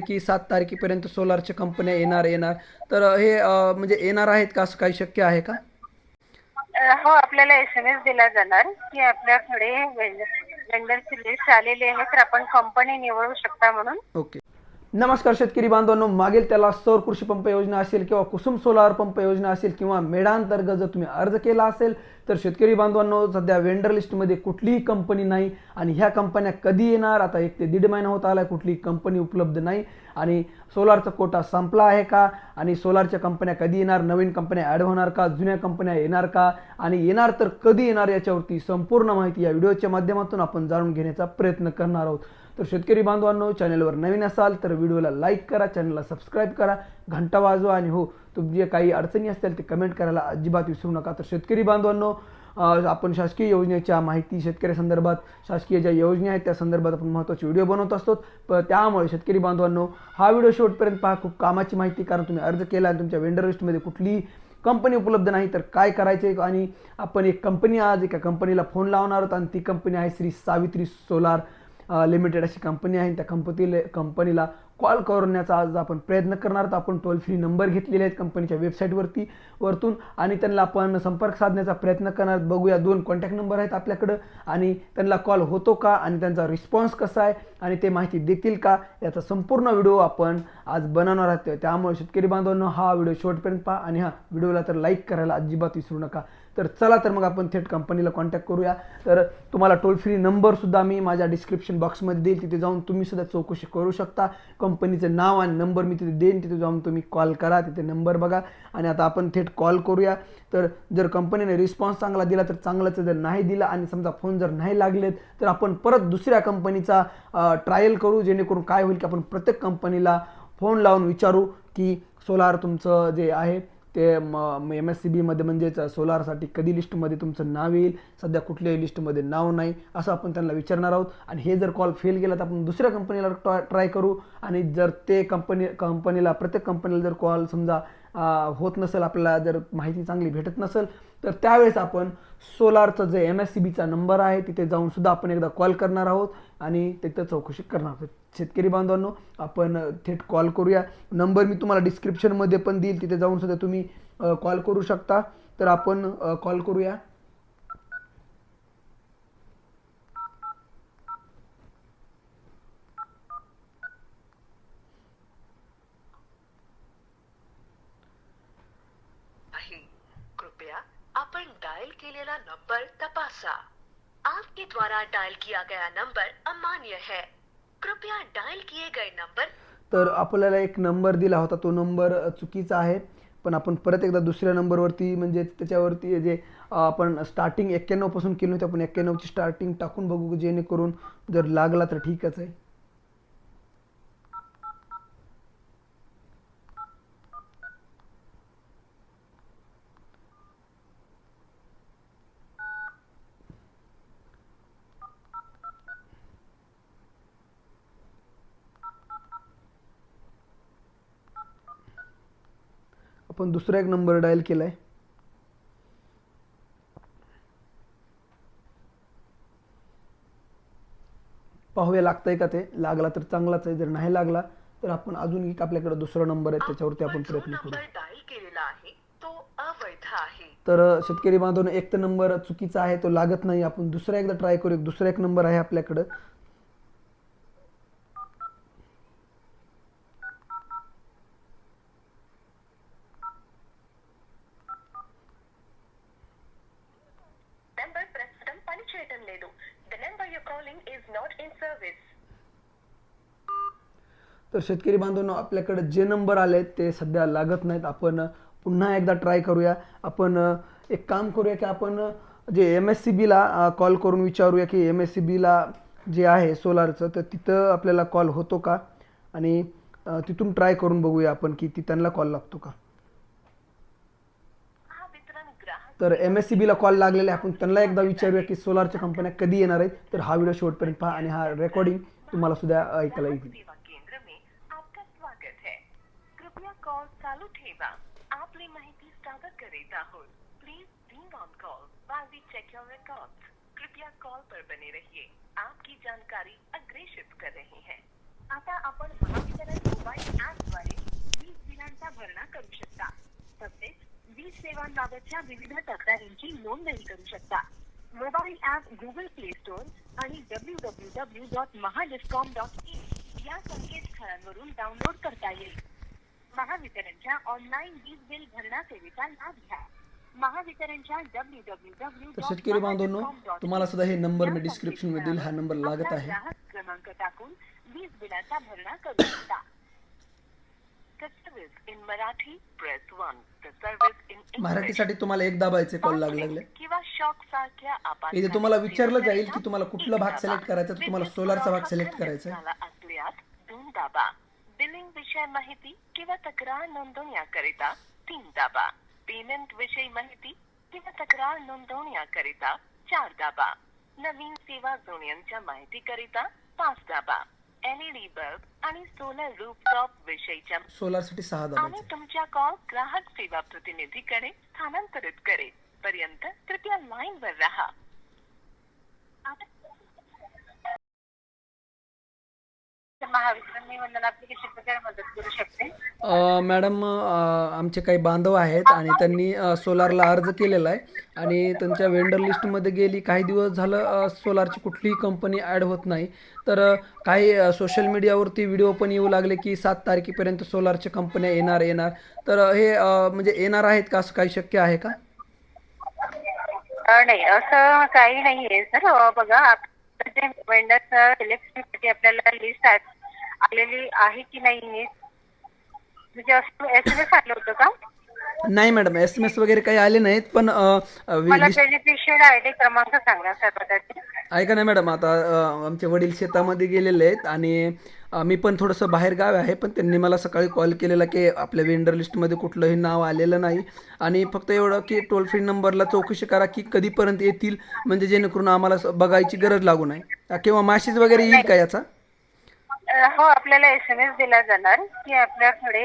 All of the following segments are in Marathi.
की सात तारखेपर्यंत सोलारच्या कंपन्या येणार येणार. तर हे अ, म्हणजे येणार आहेत का? असं काही शक्य आहे का? अ, हो आपल्याला एस एम एस दिला जाणार की आपल्याकडे वेंडरची लिस्ट आलेली आहे तर आपण कंपनी निवडू शकता म्हणून. ओके नमस्कार शेतकरी बांधवांनो मागेल त्याला सौर कृषी पंप योजना असेल किंवा कुसुम सोलार पंप योजना असेल किंवा मेडांतर्गत जर तुम्ही अर्ज केला असेल तर शेतकरी बांधवांनो सध्या वेंडर लिस्टमध्ये कुठलीही कंपनी नाही आणि ह्या कंपन्या कधी येणार? आता एक ते दीड महिना होत आला कुठलीही कंपनी उपलब्ध नाही. आणि सोलारचा कोटा संपला आहे का? आणि सोलारच्या कंपन्या कधी येणार? नवीन कंपन्या ॲड होणार का? जुन्या कंपन्या येणार का? आणि येणार तर कधी येणार? याच्यावरती संपूर्ण माहिती या व्हिडिओच्या माध्यमातून आपण जाणून घेण्याचा प्रयत्न करणार आहोत. तर शेतकरी बांधवांनो चॅनलवर नवीन असाल तर व्हिडिओला लाईक करा चॅनलला सबस्क्राईब करा घंटा वाजवा आणि हो तुमचे काही अडचणी असतील ते कमेंट करायला अजिबात विसरू नका. तर शेतकरी बांधवांनो आपण शासकीय योजनेच्या माहिती शेतकऱ्यासंदर्भात शासकीय ज्या योजना आहेत त्या संदर्भात आपण महत्त्वाचे व्हिडिओ बनवत असतो. पण त्यामुळे शेतकरी बांधवांनो हा व्हिडिओ शेवटपर्यंत पहा खूप कामाची माहिती कारण तुम्ही अर्ज केला आणि तुमच्या वेंडर लिस्टमध्ये कुठलीही कंपनी उपलब्ध नाही तर काय करायचे आणि आपण एक कंपनी आज एका कंपनीला फोन लावणार आहोत आणि ती कंपनी आहे श्री सावित्री सोलार लिमिटेड अशी कंपनी आहे त्या कंपनी कंपनीला कॉल करण्याचा आज आपण प्रयत्न करणार आहोत. आपण टोल फ्री नंबर घेतलेले आहेत कंपनीच्या वेबसाईटवरती वरतून. आणि त्यांना आपण संपर्क साधण्याचा प्रयत्न करणार आहोत. बघूया दोन कॉन्टॅक्ट नंबर आहेत आपल्याकडं. आणि त्यांना कॉल होतो का? आणि त्यांचा रिस्पॉन्स कसा आहे? आणि ते माहिती देतील का? याचा संपूर्ण व्हिडिओ आपण आज बनवणार आहोत. त्यामुळे शेतकरी बांधवांना हा व्हिडिओ शेवटपर्यंत पहा. आणि हा व्हिडिओला तर लाईक करायला अजिबात विसरू नका. तर चला तर मग आपण थेट कंपनीला कॉन्टॅक्ट करूया. तर तुम्हाला टोल फ्री नंबरसुद्धा मी माझ्या डिस्क्रिप्शन बॉक्समध्ये देईल. तिथे जाऊन तुम्ही सुद्धा चौकशी करू शकता. कंपनीचं नाव आणि नंबर मी तिथे देईन. तिथे जाऊन तुम्ही कॉल करा. तिथे नंबर बघा. आणि आता आपण थेट कॉल करूया. तर जर कंपनीने रिस्पॉन्स चांगला दिला तर चांगलाच जर नाही दिला आणि समजा फोन जर नाही लागलेत तर आपण परत दुसऱ्या कंपनीचा ट्रायल करू. जेणेकरून काय होईल की आपण प्रत्येक कंपनीला फोन लावून विचारू की सोलार तुमचं जे आहे ते एम एस सी बीमध्ये म्हणजेच सोलारसाठी कधी लिस्टमध्ये तुमचं नाव येईल सध्या कुठल्याही लिस्टमध्ये नाव नाही असं आपण त्यांना विचारणार आहोत. आणि हे जर कॉल फेल गेला तर आपण दुसऱ्या कंपनीला ट्राय करू. आणि जर ते कंपनी कंपनीला प्रत्येक कंपनीला जर कॉल समजा होत नसेल आपल्याला जर माहिती चांगली भेटत नसेल तर त्यावेळेस आपण सोलारचं जे एम एस सी बीचा नंबर आहे तिथे जाऊन सुद्धा आपण एकदा कॉल करणार आहोत आणि तिथं चौकशी करणार आहोत. शेतकरी बांधवांनो आपण थेट कॉल करूया. नंबर मी तुम्हाला डिस्क्रिप्शनमध्ये पण देईल तिथे जाऊन सुद्धा तुम्ही कॉल करू शकता. तर आपण कॉल करूया आहे कृपया आपण डायल केलेला नंबर तपासा आपके द्वारा डायल किया गया नंबर अमान्य है। कृपया डायल किए गए नंबर तर आपल्याला एक नंबर दिला होता. तो नंबर चुकीचा आहे. पण आपण परत एकदा दुसऱ्या नंबरवरती म्हणजे त्याच्यावरती जे आपण स्टार्टिंग एक्क्याण्णवपासून केली होती आपण एक्क्याण्णवची स्टार्टिंग टाकून बघू जेणेकरून जर लागला तर ठीकच आहे. आपण दुसरा एक नंबर डायल केला आहे पाहूया लागतंय का ते? लागला तर चांगलाच आहे जर नाही लागला तर आपण अजून एक आपल्याकडे दुसरा नंबर आहे त्याच्यावरती आपण प्रयत्न करू नंबर डायल केलेला आहे तो अवैध आहे. तर शेतकरी बांधवांनो एक तर नंबर चुकीचा आहे तो लागत नाही. आपण दुसरा एकदा ट्राय करू एक दुसरा एक नंबर आहे आपल्याकडं. तर शेतकरी बांधवांनो आपल्याकडे जे नंबर आले ते सध्या लागत नाहीत. आपण पुन्हा एकदा ट्राय करूया. आपण एक काम करूया की आपण जे एम एस सी बीला कॉल करून विचारूया की एम एस सी बीला जे आहे सोलारचं तर तिथं आपल्याला कॉल होतो का? आणि तिथून ट्राय करून बघूया आपण की ती त्यांना कॉल लागतो का? तर एम एस सी बीला कॉल लागलेला आहे. आपण त्यांना एकदा विचारूया की सोलारच्या कंपन्या कधी येणार आहेत. तर हा व्हिडिओ शेवटपर्यंत पहा आणि हा रेकॉर्डिंग तुम्हाला सुद्धा ऐकायला येईल. कॉल चालू ठेवा. आपली माहिती सादर करीत आहोत. Please on call while we check your records. कृपया कॉल पर बने रहिए. आपकी जानकारी अग्रेषित कर रहे हैं. आता आपण महावितरण मोबाईल वीज बिलांचा भरणा करू शकता. तसेच वीज सेवांबाबतच्या विविध तक्रारींची नोंदणी करू शकता. मोबाईल गुगल प्ले आणि W W W dot Mahadiscom dot in या संकेतस्थळांवरून डाउनलोड करता येईल. महावितरणच्या ऑनलाईन वीज बिल भरणा सेवेचा लाभ घ्या. महावितरणच्या डब्ल्यू डब्ल्यू डब्ल्यू तर शेतकरी बांधवांनो तुम्हाला सुद्धा हे नंबर मी डिस्क्रिप्शनमध्ये देईल हा नंबर लागत आहे. क्रमांक टाकून वीज बिलाचा भरणा करू शकता. The service in Marathi, press 1. The service in English, मराठीसाठी तुम्हाला एक दाबायचे कॉल लागले लागले. किंवा शॉक सारख्या इथे तुम्हाला विचारलं जाईल की तुम्हाला कुठला भाग सिलेक्ट करायचा तर तुम्हाला सोलारचा भाग सिलेक्ट करायचा दोन दाबा. बिलिंग विषय माहिती किंवा तक्रार नोंदवण्याकरिता तीन दाबा. पेमेंट विषयी माहिती किंवा तक्रार नोंदवण्याकरिता चार दाबा. नवीन सेवा जोडण्यांच्या माहितीकरिता पाच दाबा. एलईडी बल्ब आणि सोलर रूफटॉप विषयीच्या सोलारसाठी सहा आम्ही दाबायचे तुमच्या कॉल ग्राहक सेवा प्रतिनिधीकडे स्थानांतरित करेल पर्यंत कृपया लाईन वर राहा. महावितरण मी वंदना ऍप्लिकेशन वगैरे मदत करू शकते? अ, मॅडम अ, आमचे काही बांधव आहेत आणि त्यांनी अ, सोलारला अर्ज केलेला आहे. आणि त्यांच्या वेंडर लिस्टमध्ये गेली काही दिवस झालं अ, सोलारची कुठलीही कंपनी ॲड होत नाही. तर अ, काही अ, सोशल मीडियावरती व्हिडिओ पण येऊ लागले की सात तारखेपर्यंत सोलारच्या कंपन्या येणार येणार. तर अ, हे अ, म्हणजे येणार आहेत का? असं काही शक्य आहे का? अ, नाही असं काही नाहीये. सर बघा जे आपल्याला लिस्ट आलेली आहे की नाही म्हणजे असं एस एम एस आलं होतं का? नाही मॅडम एस एम एस वगैरे काही आले नाहीत पण अ, अ, वि- मला लिस्ट बेनिफिशियल आय डी क्रमांक सांगा सर पदाचे ऐका ना मॅडम आता अ, आमचे वडील शेतामध्ये गेलेले आहेत आणि अ, मी पण थोडंसं बाहेर गाव आहे पण त्यांनी मला सकाळी कॉल केलेला की आपल्या वेंडर लिस्टमध्ये कुठलंही नाव आलेलं नाही. आणि फक्त एवढं की टोल फ्री नंबरला चौकशी करा की कधीपर्यंत येतील म्हणजे जेणेकरून आम्हाला स- बघायची गरज लागू नये. किंवा मॅसेज वगैरे येईल का याचा? हो आपल्याला एस एम एस दिला जाणार की आपल्याकडे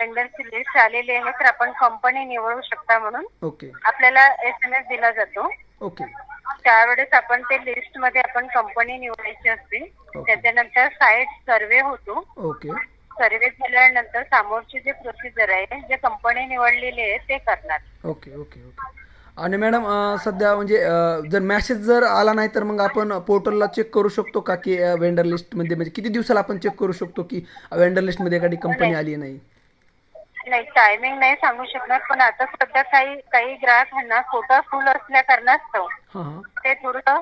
वेंडरची लिस्ट आलेली आहे तर आपण कंपनी निवडू शकता म्हणून ओके. आपल्याला एस एम एस दिला जातो. ओके. त्यावेळेस आपण ते लिस्टमध्ये आपण कंपनी निवडायची असते. त्याच्यानंतर साईट सर्वे होतो. ओके. सर्वे झाल्यानंतर समोरची जे प्रोसिजर आहे जे कंपनी निवडलेली आहे ते करणार. Okay okay okay. आणि मॅडम सध्या म्हणजे जर मॅसेज जर आला नाही तर मग आपण पोर्टलला चेक करू शकतो का की वेंडर लिस्टमध्ये म्हणजे किती दिवसाला आपण चेक करू शकतो की वेंडर लिस्टमध्ये एखादी कंपनी आली नाही? नाही टायमिंग नाही सांगू शकणार पण आता सध्या काही काही ग्राहकांना कोटा फुल असल्या कारणास्तव ते थोडं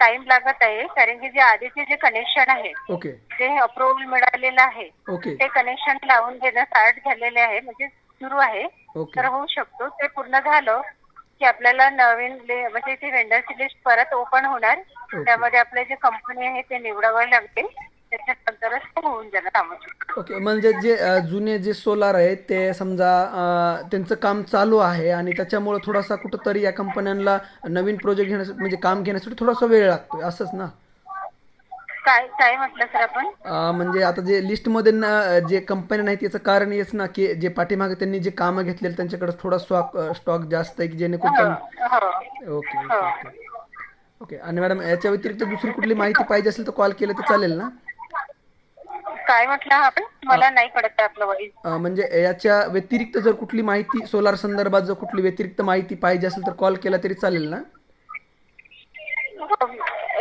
टाइम लागत आहे कारण की जे आधीचे जे कनेक्शन आहे ओके. जे अप्रुव्हल मिळालेलं आहे ते कनेक्शन लावून घेणं स्टार्ट झालेले आहे म्हणजे सुरू आहे. तर होऊ शकतो ते पूर्ण झालं की आपल्याला नवीन म्हणजे ती वेंडरची लिस्ट परत ओपन होणार त्यामध्ये आपले जे कंपनी आहे ते निवडावं लागते त्याच्यानंतरच होऊन जाणार ओके म्हणजे जे जुने जे सोलार आहेत ते समजा त्यांचं काम चालू आहे आणि त्याच्यामुळे थोडासा कुठंतरी या कंपन्यांना नवीन प्रोजेक्ट घेण्यासाठी म्हणजे काम घेण्यासाठी थोडासा वेळ लागतोय असंच ना? काय काय म्हटलं सर आपण? अ, म्हणजे आता जे लिस्टमध्ये ना जे कंपन्या नाहीत याचं कारण हेच ना की जे पाठीमागे त्यांनी जे कामं घेतलेले त्यांच्याकडे थोडा स्टॉक स्टॉक जास्त आहे की जेणेकरून त्यांना हो. Okay okay okay. ओके आणि मॅडम याच्या व्यतिरिक्त दुसरी कुठली माहिती पाहिजे असेल तर कॉल केलं तर चालेल ना? काय म्हटलं आपण? मला नाही कळत आहे आपलं अ, म्हणजे याच्या व्यतिरिक्त जर कुठली माहिती सोलार संदर्भात जर कुठली व्यतिरिक्त माहिती पाहिजे असेल तर कॉल केला तरी चालेल ना? हो,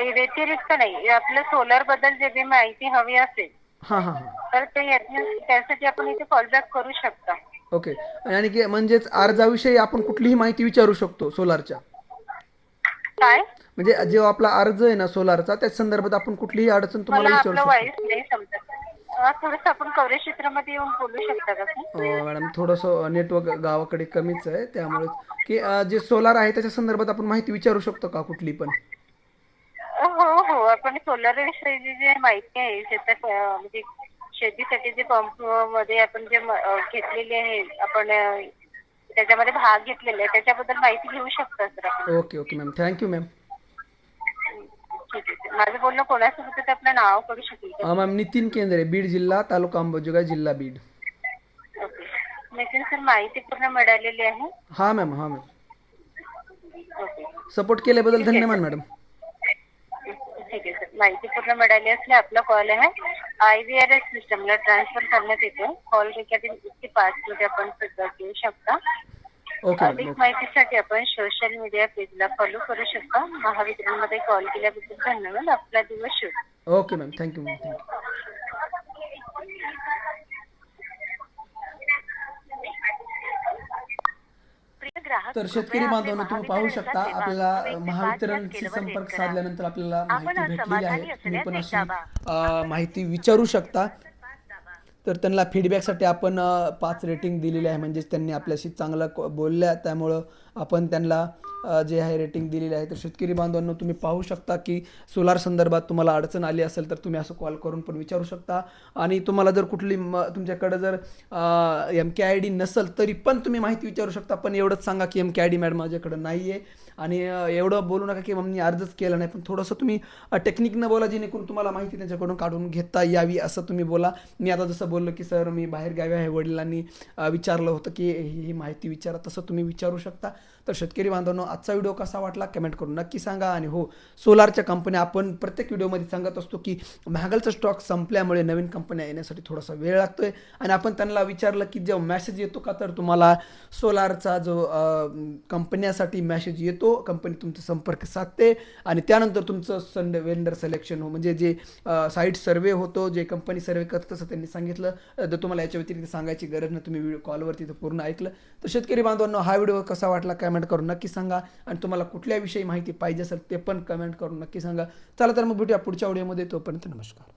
व्यतिरिक्त नाही. आपल्या सोलरबद्दल जे बी माहिती हवी असेल हां हां हां. तर ते याच्या- त्यासाठी आपण इथे कॉलबॅक करू शकता. ओके आणि की म्हणजेच अर्जाविषयी आपण कुठलीही माहिती विचारू शकतो सोलारच्या काय? म्हणजे जेव्हा आपला अर्ज आहे ना सोलारचा त्या संदर्भात आपण कुठलीही अडचण तुम्हाला मला विचारू आपलं शकतो. वाईस नाही समजत. थोडस आपण कवरेज क्षेत्रामध्ये येऊन बोलू शकता का sir? अ, मॅडम थोडंसं नेटवर्क गावाकडे कमीच आहे. त्यामुळे की अ, जे सोलार आहे त्याच्या संदर्भात आपण माहिती विचारू शकतो का कुठली पण? आपण सोलर विषयी जी माहिती आहे शेतात म्हणजे शेतीसाठी जे पंप मध्ये आपण जे अं, आहे आपण त्याच्यामध्ये भाग घेतलेला आहे त्याच्याबद्दल माहिती घेऊ शकता सर आपण. Okay okay ma'am. Thank you ma'am ठीक आहे माझं बोलणं कोणासोबत आहे आपलं नाव करू शकेल का? मॅम नितीन केंद्रे बीड जिल्हा तालुका अंबाजोगाई जिल्हा बीड. ओके. नितीन सर माहिती पूर्ण मिळालेली आहे? हाँ मॅम हाँ मॅम. ओके. सपोर्ट केल्याबद्दल धन्यवाद मॅडम. ठीक आहे सर माहिती पूर्ण मिळाली असली आपला कॉल आहे. आय व्ही आर एस सिस्टमला ट्रान्सफर करण्यात येतो. कॉल रेकॉर्डिंग इतकी पाच मध्ये आपण सुद्धा घेऊ शकता. ओके अधिक मॅडम माहितीसाठी आपण सोशल मीडिया पेजला फॉलो करू शकता. महावितरणमध्ये कॉल केल्याबद्दल धन्यवाद. आपला दिवस शुभ. Okay ma'am thank you ma'am thank you प्रिय ग्राहक तर शेतकरी बांधवांनो तुम्ही पाहू शकता आपल्याला महावितरणशी संपर्क. साधल्यानंतर आपल्याला माहिती भेटलेली आहे. तुम्ही पण अशी माहिती विचारू शकता. तर त्यांना फीडबॅकसाठी आपण पाच रेटिंग दिलेली आहे. म्हणजेच त्यांनी आपल्याशी चांगलं बोलल्या. त्यामुळं आपण त्यांना जे आहे रेटिंग दिलेली आहे. तर शेतकरी बांधवांनो तुम्ही पाहू शकता की सोलार संदर्भात तुम्हाला अडचण आली असेल तर तुम्ही असं कॉल करून पण विचारू शकता. आणि तुम्हाला जर कुठली म तुमच्याकडं जर एम के आय डी नसेल तरी पण तुम्ही माहिती विचारू शकता. पण एवढंच सांगा की M K I D madam माझ्याकडं नाही आहे आणि एवढं बोलू नका की मग मी अर्जच केला नाही पण थोडंसं तुम्ही टेक्निकनं बोला जेणेकरून तुम्हाला माहिती त्यांच्याकडून काढून घेता यावी असं तुम्ही बोला. मी आता जसं बोललो की सर मी बाहेर गावी आहे वडिलांनी विचारलं होतं की ही ही माहिती विचारा. तसं तुम्ही विचारू शकता. तर शेतकरी बांधवांनो आजचा व्हिडिओ कसा वाटला कमेंट करून नक्की सांगा. आणि हो सोलारच्या कंपन्या आपण प्रत्येक व्हिडिओमध्ये सांगत असतो की महागलचा स्टॉक संपल्यामुळे नवीन कंपन्या येण्यासाठी थोडासा वेळ लागतोय. आणि आपण त्यांना विचारलं की जेव्हा मॅसेज येतो का? तर तुम्हाला सोलारचा जो कंपन्यासाठी मॅसेज येतो कंपनी तुमचा संपर्क साधते आणि त्यानंतर तुमचं संड वेंडर सिलेक्शन हो म्हणजे जे साईट सर्वे होतो जे कंपनी सर्वे करत तसं त्यांनी सांगितलं. जर तर तुम्हाला याच्या व्यतिरिक्त सांगायची गरज नाही तुम्ही व्हिडिओ कॉलवरती ते पूर्ण ऐकलं. तर शेतकरी बांधवांनो हा व्हिडिओ कसा वाटला कमेंट करून नक्की सांगा. आणि तुम्हाला कुठल्याविषयी माहिती पाहिजे असेल ते पण कमेंट करून नक्की सांगा. चला तर मग भेटूया पुढच्या व्हिडिओमध्ये तोपर्यंत नमस्कार.